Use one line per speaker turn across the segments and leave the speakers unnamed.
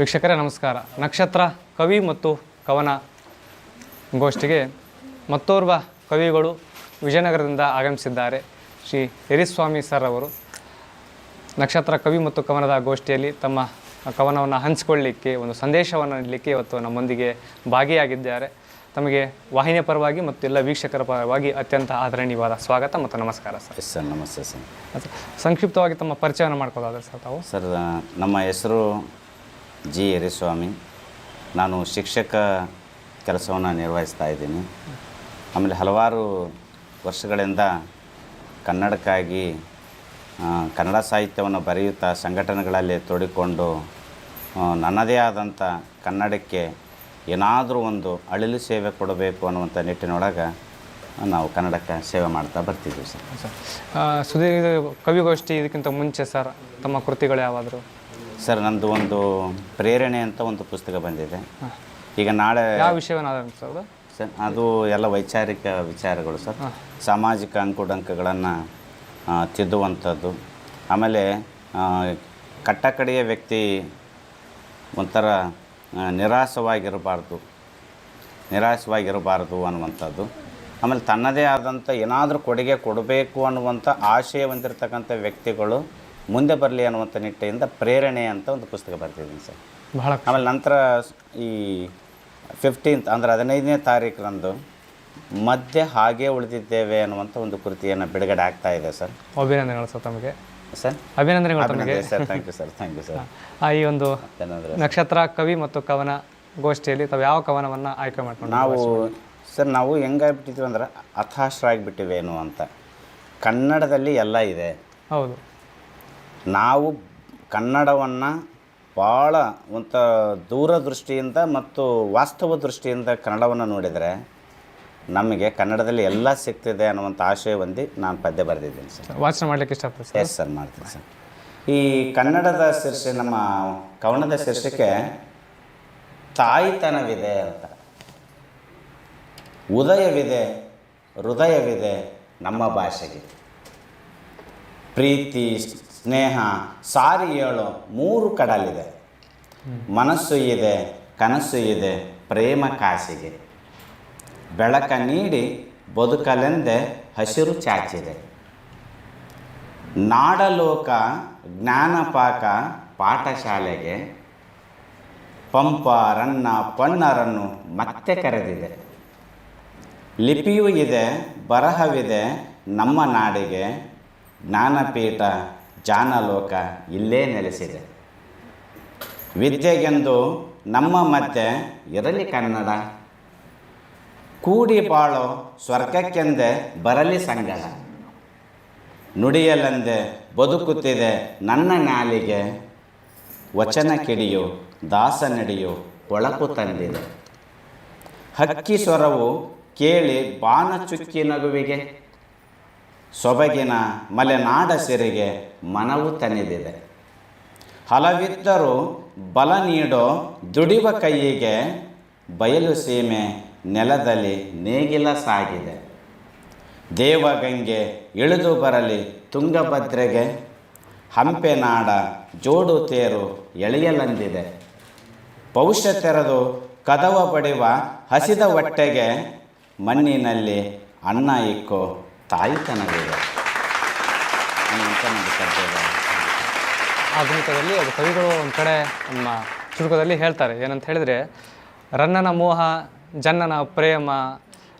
ವೀಕ್ಷಕರೇ ನಮಸ್ಕಾರ. ನಕ್ಷತ್ರ ಕವಿ ಮತ್ತು ಕವನ ಗೋಷ್ಠಿಗೆ ಮತ್ತೋರ್ವ ಕವಿಗಳು ವಿಜಯನಗರದಿಂದ ಆಗಮಿಸಿದ್ದಾರೆ. ಶ್ರೀ ಎರಿಸ್ವಾಮಿ ಸರ್ ಅವರು. ನಕ್ಷತ್ರ ಕವಿ ಮತ್ತು ಕವನದ ಗೋಷ್ಠಿಯಲ್ಲಿ ತಮ್ಮ ಕವನವನ್ನು ಹಂಚಿಕೊಳ್ಳಿಕ್ಕೆ ಒಂದು ಸಂದೇಶವನ್ನು ನೀಡಲಿಕ್ಕೆ ಇವತ್ತು ನಮ್ಮೊಂದಿಗೆ ಭಾಗಿಯಾಗಿದ್ದಾರೆ. ತಮಗೆ ವಾಹಿನಿಯ ಪರವಾಗಿ ಮತ್ತು ಎಲ್ಲ ವೀಕ್ಷಕರ ಪರವಾಗಿ ಅತ್ಯಂತ ಆದರಣೀಯವಾದ ಸ್ವಾಗತ ಮತ್ತು ನಮಸ್ಕಾರ ಸರ್.
ಎಸ್ ಸರ್ ನಮಸ್ತೆ ಸರ್.
ಸಂಕ್ಷಿಪ್ತವಾಗಿ ತಮ್ಮ ಪರಿಚಯವನ್ನು ಮಾಡ್ಕೊಳ್ಳೋದಾದ್ರೆ ಸರ್ ತಾವು?
ಸರ್ ನಮ್ಮ ಹೆಸರು ಜಿ ಯರಿಸ್ವಾಮಿ ನಾನು ಶಿಕ್ಷಕ ಕೆಲಸವನ್ನು ನಿರ್ವಹಿಸ್ತಾ ಇದ್ದೀನಿ. ಆಮೇಲೆ ಹಲವಾರು ವರ್ಷಗಳಿಂದ ಕನ್ನಡಕ್ಕಾಗಿ ಕನ್ನಡ ಸಾಹಿತ್ಯವನ್ನು ಬರೆಯುತ್ತಾ ಸಂಘಟನೆಗಳಲ್ಲಿ ತೊಡಿಕೊಂಡು ನನ್ನದೇ ಆದಂಥ ಕನ್ನಡಕ್ಕೆ ಏನಾದರೂ ಒಂದು ಅಳಿಲು ಸೇವೆ ಕೊಡಬೇಕು ಅನ್ನುವಂಥ ನಿಟ್ಟಿನೊಳಗೆ ನಾವು ಕನ್ನಡಕ್ಕೆ ಸೇವೆ ಮಾಡ್ತಾ ಬರ್ತಿದ್ದೀವಿ ಸರ್.
ಸರ್ ಸುದೀರ್ಘ ಕವಿಗೋಷ್ಠಿ ಇದಕ್ಕಿಂತ ಮುಂಚೆ ಸರ್, ತಮ್ಮ ಕೃತಿಗಳು ಯಾವಾದರೂ?
ಸರ್ ನಂದು ಒಂದು ಪ್ರೇರಣೆ ಅಂತ ಒಂದು ಪುಸ್ತಕ ಬಂದಿದೆ. ಈಗ ನಾಳೆ
ಯಾವ ವಿಷಯವನ್ನು ಸರ್ ಅದು?
ಸರ್ ಅದು ಎಲ್ಲ ವೈಚಾರಿಕ ವಿಚಾರಗಳು ಸರ್. ಸಾಮಾಜಿಕ ಅಂಕುಡಂಕಗಳನ್ನು ತಿದ್ದುವಂಥದ್ದು. ಆಮೇಲೆ ಕಟ್ಟಕಡೆಯ ವ್ಯಕ್ತಿ ಒಂಥರ ನಿರಾಸವಾಗಿರಬಾರ್ದು. ನಿರಾಸವಾಗಿರಬಾರ್ದು ಅನ್ನುವಂಥದ್ದು. ಆಮೇಲೆ ತನ್ನದೇ ಆದಂಥ ಏನಾದರೂ ಕೊಡುಗೆ ಕೊಡಬೇಕು ಅನ್ನುವಂಥ ಆಶಯ ಹೊಂದಿರತಕ್ಕಂಥ ವ್ಯಕ್ತಿಗಳು ಮುಂದೆ ಬರಲಿ ಅನ್ನುವಂಥ ನಿಟ್ಟೆಯಿಂದ ಪ್ರೇರಣೆ ಅಂತ ಒಂದು ಪುಸ್ತಕ ಬರ್ತಿದ್ದೀನಿ ಸರ್.
ಬಹಳ
ಆಮೇಲೆ ನಂತರ ಈ ಫಿಫ್ಟೀನ್ತ್ ಅಂದರೆ ಹದಿನೈದನೇ ತಾರೀಕರಂದು ಮಧ್ಯೆ ಹಾಗೆ ಉಳಿದಿದ್ದೇವೆ ಅನ್ನುವಂಥ ಒಂದು ಕೃತಿಯನ್ನು ಬಿಡುಗಡೆ ಆಗ್ತಾ ಇದೆ ಸರ್.
ಅಭಿನಂದನೆಗಳು ಸರ್ ತಮಗೆ.
ಸರ್?
ಅಭಿನಂದನೆಗಳು ತಮಗೆ.
Sir thank you sir thank you sir
ಆ, ಈ ಒಂದು ನಕ್ಷತ್ರ ಕವಿ ಮತ್ತು ಕವನ ಗೋಷ್ಠಿಯಲ್ಲಿ ತಾವು ಯಾವ ಕವನವನ್ನು ಆಯ್ಕೆ ಮಾಡ್ಕೊಂಡು
ನಾವು ಸರ್ ನಾವು ಹೆಂಗಾಗ್ಬಿಟ್ಟಿದ್ವಿ ಅಂದ್ರೆ ಹತಾಶರಾಗಿಬಿಟ್ಟಿವೇನು ಅಂತ ಕನ್ನಡದಲ್ಲಿ ಎಲ್ಲ ಇದೆ.
ಹೌದು.
ನಾವು ಕನ್ನಡವನ್ನು ಭಾಳ ಒಂಥ ದೂರದೃಷ್ಟಿಯಿಂದ ಮತ್ತು ವಾಸ್ತವ ದೃಷ್ಟಿಯಿಂದ ಕನ್ನಡವನ್ನು ನೋಡಿದರೆ ನಮಗೆ ಕನ್ನಡದಲ್ಲಿ ಎಲ್ಲ ಸಿಗ್ತಿದೆ ಅನ್ನುವಂಥ ಆಶಯ ಹೊಂದಿ ನಾನು ಪದ್ಯ ಬರೆದಿದ್ದೀನಿ ಸರ್.
ವಾಚನ ಮಾಡಲಿಕ್ಕೆ ಇಷ್ಟಪಡ್ತೀನಿ
ಎಸ್ ಸರ್ ಮಾಡ್ತೀನಿ ಸರ್. ಈ ಕನ್ನಡದ ಶೀರ್ಷೆ ನಮ್ಮ ಕವನದ ಶೀರ್ಷಿಕೆ ತಾಯಿತನವಿದೆ ಅಂತ. ಉದಯವಿದೆ ಹೃದಯವಿದೆ ನಮ್ಮ ಭಾಷೆಗೆ. ಪ್ರೀತಿ ಸ್ನೇಹ, ಸಾರಿ ಏಳು ಮೂರು ಕಡಲಿದೆ. ಮನಸ್ಸು ಇದೆ, ಕನಸು ಇದೆ, ಪ್ರೇಮ ಕಾಸಿಗೆ. ಬೆಳಕ ನೀಡಿ, ಬದುಕಲೆಂದೆ ಹಸಿರು ಚಾಚಿದೆ. ನಾಡಲೋಕ, ಜ್ಞಾನಪಾಕ ಪಾಠಶಾಲೆಗೆ ಪಂಪ, ರನ್ನ ಪಣ್ಣರನ್ನು ಮತ್ತೆ ಕರೆದಿದೆ. ಲಿಪಿಯೂ ಇದೆ, ಬರಹವಿದೆ, ನಮ್ಮ ನಾಡಿಗೆ ಜ್ಞಾನಪೀಠ ಜಾನಲೋಕ ಇಲ್ಲೇ ನೆಲೆಸಿದೆ. ವಿದ್ಯೆಗೆಂದು ನಮ್ಮ ಮತ್ತೆ ಇರಲಿ ಕನ್ನಡ. ಕೂಡಿ ಬಾಳೋ ಸ್ವರ್ಗಕ್ಕೆಂದೆ ಬರಲಿ ಸಂಗಡ. ನುಡಿಯಲೆಂದೆ ಬದುಕುತ್ತಿದೆ ನನ್ನ ನಾಲಿಗೆ. ವಚನ ಕಿಡಿಯು, ದಾಸ ನಡೆಯು ಕೊಳಕು ತಂದಿದೆ. ಹಕ್ಕಿ ಸ್ವರವು ಕೇಳಿ ಬಾನ ಚುಕ್ಕಿ ನಗುವಿಗೆ. ಸೊಬಗಿನ ಮಲೆನಾಡ ಸೆರೆಗೆ ಮನವು ತನಿದಿದೆ ಹಲವಿದ್ದರೂ ಬಲ ನೀಡೋ ದುಡಿವ ಕೈಯಿಗೆ ಬಯಲು ಸೀಮೆ ನೆಲದಲ್ಲಿ ನೇಗಿಲ ಸಾಗಿದೆ. ದೇವಗಂಗೆ ಇಳಿದು ಬರಲಿ ತುಂಗಭದ್ರೆಗೆ ಹಂಪೆನಾಡ ಜೋಡು ತೇರು ಎಳೆಯಲಂದಿದೆ. ಪೌಷ ತೆರೆದು ಕದವ ಬಡಿವ ಹಸಿದ ಹೊಟ್ಟೆಗೆ ಮಣ್ಣಿನಲ್ಲಿ ಅನ್ನ ಇಕ್ಕೋ ತಾಯಿತನವಿದೆ ಅನ್ನುವಂಥ ಒಂದು.
ಆಧುನಿಕದಲ್ಲಿ ಅದು ಕವಿಗಳು ಒಂದು ಕಡೆ ನಮ್ಮ ಚುರುಕದಲ್ಲಿ ಹೇಳ್ತಾರೆ. ಏನಂತ ಹೇಳಿದರೆ ರನ್ನನ ಮೋಹ ಜನ್ನನ ಪ್ರೇಮ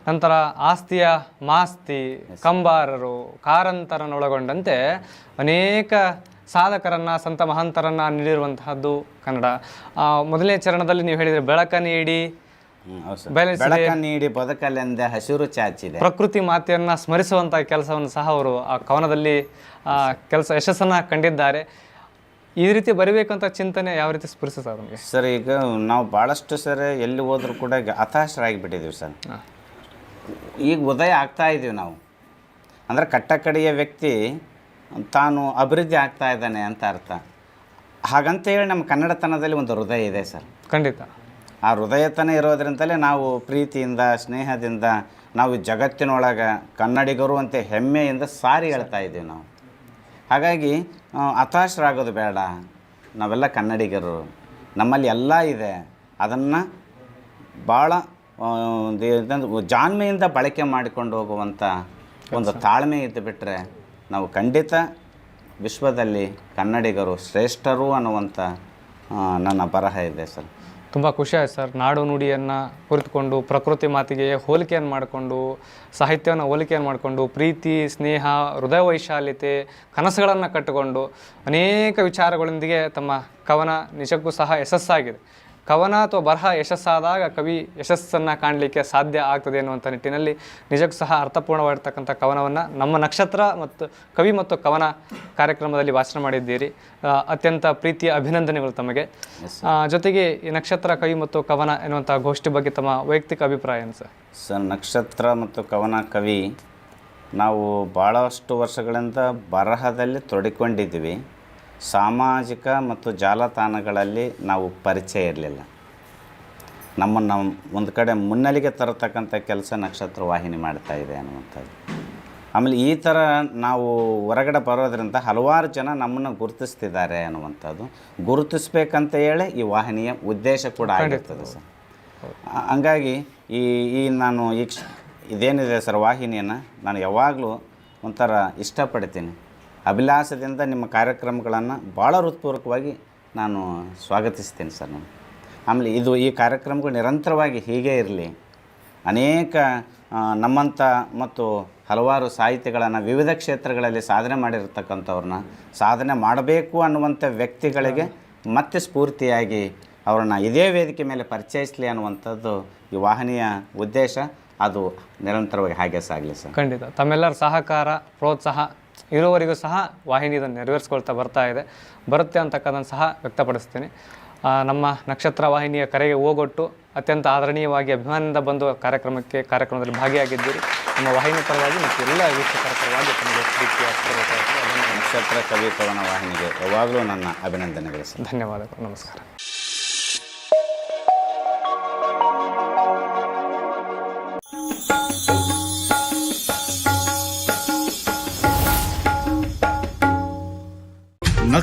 ನಂತರ ಆಸ್ತಿಯ ಮಾಸ್ತಿ ಕಂಬಾರರು ಕಾರಂತರನ್ನೊಳಗೊಂಡಂತೆ ಅನೇಕ ಸಾಧಕರನ್ನು ಸಂತ ಮಹಾಂತರನ್ನು ನೀಡಿರುವಂತಹದ್ದು ಕನ್ನಡ. ಮೊದಲನೇ ಚರಣದಲ್ಲಿ ನೀವು ಹೇಳಿದರೆ ಬೆಳಕ ನೀಡಿ
ಹ್ಮ್, ಹೌದು ಸರ್. ಬೆಳಕ ನೀಡಿ ಬದುಕಲೆಂದ ಹಸಿರು ಚಾಚಿದೆ.
ಪ್ರಕೃತಿ ಮಾತೆಯನ್ನ ಸ್ಮರಿಸುವಂಥ ಕೆಲಸವನ್ನು ಸಹ ಅವರು ಆ ಕವನದಲ್ಲಿ ಆ ಕೆಲಸ ಯಶಸ್ಸನ್ನ ಕಂಡಿದ್ದಾರೆ. ಈ ರೀತಿ ಬರಿಬೇಕಂತ ಚಿಂತನೆ ಯಾವ ರೀತಿ ಸ್ಫುರಿಸುತ್ತೆ ನಮಗೆ?
ಸರ್ ಈಗ ನಾವು ಭಾಳಷ್ಟು ಸರ್ ಎಲ್ಲಿ ಹೋದ್ರೂ ಕೂಡ ಈಗ ಹತಾಶರಾಗಿಬಿಟ್ಟಿದ್ದೀವಿ ಸರ್. ಈಗ ಉದಯ ಆಗ್ತಾ ಇದ್ದೀವಿ ನಾವು. ಅಂದರೆ ಕಟ್ಟಕಡೆಯ ವ್ಯಕ್ತಿ ತಾನು ಅಭಿವೃದ್ಧಿ ಆಗ್ತಾ ಇದ್ದಾನೆ ಅಂತ ಅರ್ಥ. ಹಾಗಂತ ಹೇಳಿ ನಮ್ಮ ಕನ್ನಡತನದಲ್ಲಿ ಒಂದು ಹೃದಯ ಇದೆ ಸರ್.
ಖಂಡಿತ.
ಆ ಹೃದಯತನ ಇರೋದ್ರಿಂದಲೇ ನಾವು ಪ್ರೀತಿಯಿಂದ, ಸ್ನೇಹದಿಂದ, ನಾವು ಜಗತ್ತಿನೊಳಗೆ ಕನ್ನಡಿಗರು ಅಂತ ಹೆಮ್ಮೆಯಿಂದ ಸಾರಿ ಹೇಳ್ತಾ ಇದ್ದೀವಿ ನಾವು. ಹಾಗಾಗಿ ಹತಾಶರಾಗೋದು ಬೇಡ. ನಾವೆಲ್ಲ ಕನ್ನಡಿಗರು. ನಮ್ಮಲ್ಲಿ ಎಲ್ಲ ಇದೆ. ಅದನ್ನು ಭಾಳ ಜಾಣ್ಮೆಯಿಂದ ಬಳಕೆ ಮಾಡಿಕೊಂಡು ಹೋಗುವಂಥ ಒಂದು ತಾಳ್ಮೆ ಇದ್ದು ಬಿಟ್ಟರೆ ನಾವು ಖಂಡಿತ ವಿಶ್ವದಲ್ಲಿ ಕನ್ನಡಿಗರು ಶ್ರೇಷ್ಠರು ಅನ್ನುವಂಥ ನನ್ನ ಬರಹ ಇದೆ ಸರ್.
ತುಂಬ ಖುಷಿ ಆಯ್ತು ಸರ್. ನಾಡು ನುಡಿಯನ್ನು ಕುರಿತುಕೊಂಡು ಪ್ರಕೃತಿ ಮಾತಿಗೆ ಹೋಲಿಕೆಯನ್ನು ಮಾಡಿಕೊಂಡು, ಸಾಹಿತ್ಯವನ್ನು ಹೋಲಿಕೆಯನ್ನು ಮಾಡಿಕೊಂಡು, ಪ್ರೀತಿ, ಸ್ನೇಹ, ಹೃದಯ ವೈಶಾಲ್ಯತೆ, ಕನಸುಗಳನ್ನು ಕಟ್ಟಿಕೊಂಡು ಅನೇಕ ವಿಚಾರಗಳೊಂದಿಗೆ ತಮ್ಮ ಕವನ ನಿಜಕ್ಕೂ ಸಹ ಯಶಸ್ಸಾಗಿದೆ. ಕವನ ಅಥವಾ ಬರಹ ಯಶಸ್ಸಾದಾಗ ಕವಿ ಯಶಸ್ಸನ್ನು ಕಾಣಲಿಕ್ಕೆ ಸಾಧ್ಯ ಆಗ್ತದೆ ಅನ್ನುವಂಥ ನಿಟ್ಟಿನಲ್ಲಿ ನಿಜಕ್ಕೂ ಸಹ ಅರ್ಥಪೂರ್ಣವಾಗಿರ್ತಕ್ಕಂಥ ಕವನವನ್ನು ನಮ್ಮ ನಕ್ಷತ್ರ ಮತ್ತು ಕವಿ ಮತ್ತು ಕವನ ಕಾರ್ಯಕ್ರಮದಲ್ಲಿ ವಾಚನ ಮಾಡಿದ್ದೀರಿ. ಅತ್ಯಂತ ಪ್ರೀತಿಯ ಅಭಿನಂದನೆಗಳು ತಮಗೆ. ಜೊತೆಗೆ ಈ ನಕ್ಷತ್ರ ಕವಿ ಮತ್ತು ಕವನ ಎನ್ನುವಂಥ ಗೋಷ್ಠಿ ಬಗ್ಗೆ ತಮ್ಮ ವೈಯಕ್ತಿಕ ಅಭಿಪ್ರಾಯ ಏನು ಸರ್
ಸರ್ ನಕ್ಷತ್ರ ಮತ್ತು ಕವನ ಕವಿ ನಾವು ಭಾಳಷ್ಟು ವರ್ಷಗಳಿಂದ ಬರಹದಲ್ಲಿ ತೊಡಕೊಂಡಿದ್ದೀವಿ ಸಾಮಾಜಿಕ ಮತ್ತು ಜಾಲತಾಣಗಳಲ್ಲಿ ನಾವು ಪರಿಚಯ ಇರಲಿಲ್ಲ. ನಮ್ಮನ್ನು ಒಂದು ಕಡೆ ಮುನ್ನೆಲೆಗೆ ತರತಕ್ಕಂಥ ಕೆಲಸ ನಕ್ಷತ್ರ ವಾಹಿನಿ ಮಾಡ್ತಾ ಇದೆ ಅನ್ನುವಂಥದ್ದು. ಆಮೇಲೆ ಈ ಥರ ನಾವು ಹೊರಗಡೆ ಬರೋದ್ರಿಂದ ಹಲವಾರು ಜನ ನಮ್ಮನ್ನು ಗುರುತಿಸ್ತಿದ್ದಾರೆ ಅನ್ನುವಂಥದ್ದು. ಗುರುತಿಸ್ಬೇಕಂತ ಹೇಳಿ ಈ ವಾಹಿನಿಯ ಉದ್ದೇಶ ಕೂಡ ಆಗಿರ್ತದೆ ಸರ್. ಹಂಗಾಗಿ ಈ ಈ ನಾನು ಈ ಇದೇನಿದೆ ಸರ್ ವಾಹಿನಿಯನ್ನು? ನಾನು ಯಾವಾಗಲೂ ಒಂಥರ ಇಷ್ಟಪಡ್ತೀನಿ. ಅಭಿಲಾಷದಿಂದ ನಿಮ್ಮ ಕಾರ್ಯಕ್ರಮಗಳನ್ನು ಭಾಳ ಹೃತ್ಪೂರ್ವಕವಾಗಿ ನಾನು ಸ್ವಾಗತಿಸ್ತೀನಿ ಸರ್ ನಾನು ಆಮೇಲೆ ಇದು ಈ ಕಾರ್ಯಕ್ರಮಗಳು ನಿರಂತರವಾಗಿ ಹೀಗೆ ಇರಲಿ. ಅನೇಕ ನಮ್ಮಂಥ ಮತ್ತು ಹಲವಾರು ಸಾಹಿತಿಗಳನ್ನು ವಿವಿಧ ಕ್ಷೇತ್ರಗಳಲ್ಲಿ ಸಾಧನೆ ಮಾಡಿರ್ತಕ್ಕಂಥವ್ರನ್ನ ಸಾಧನೆ ಮಾಡಬೇಕು ಅನ್ನುವಂಥ ವ್ಯಕ್ತಿಗಳಿಗೆ ಮತ್ತೆ ಸ್ಫೂರ್ತಿಯಾಗಿ ಅವರನ್ನು ಇದೇ ವೇದಿಕೆ ಮೇಲೆ ಪರಿಚಯಿಸಲಿ ಅನ್ನುವಂಥದ್ದು ಈ ವಾಹಿನಿಯ ಉದ್ದೇಶ. ಅದು ನಿರಂತರವಾಗಿ ಹಾಗೆ ಸಾಗಲಿ ಸರ್.
ಖಂಡಿತ. ತಮ್ಮೆಲ್ಲರ ಸಹಕಾರ, ಪ್ರೋತ್ಸಾಹ ಇರುವವರೆಗೂ ಸಹ ವಾಹಿನಿ ಇದನ್ನು ನೆರವೇರಿಸ್ಕೊಳ್ತಾ ಬರ್ತಾ ಇದೆ. ಬರುತ್ತೆ ಅಂತಕ್ಕಂಥದ್ದು ಸಹ ವ್ಯಕ್ತಪಡಿಸ್ತೀನಿ. ನಮ್ಮ ನಕ್ಷತ್ರ ವಾಹಿನಿಯ ಕರೆಗೆ ಹೋಗೊಟ್ಟು ಅತ್ಯಂತ ಆದರಣೀಯವಾಗಿ ಅಭಿಮಾನದಿಂದ ಬಂದು ಕಾರ್ಯಕ್ರಮಕ್ಕೆ ಕಾರ್ಯಕ್ರಮದಲ್ಲಿ ಭಾಗಿಯಾಗಿದ್ದೀರಿ. ನಮ್ಮ ವಾಹಿನಿ ಪರವಾಗಿ ಮತ್ತು ಎಲ್ಲ ವೀಕ್ಷಕರ ಪರವಾಗಿ.
ನಕ್ಷತ್ರ ಕವಿ ಕವನ ವಾಹಿನಿಗೆ ಯಾವಾಗಲೂ ನನ್ನ ಅಭಿನಂದನೆಗಳು
ಧನ್ಯವಾದಗಳು. ನಮಸ್ಕಾರ.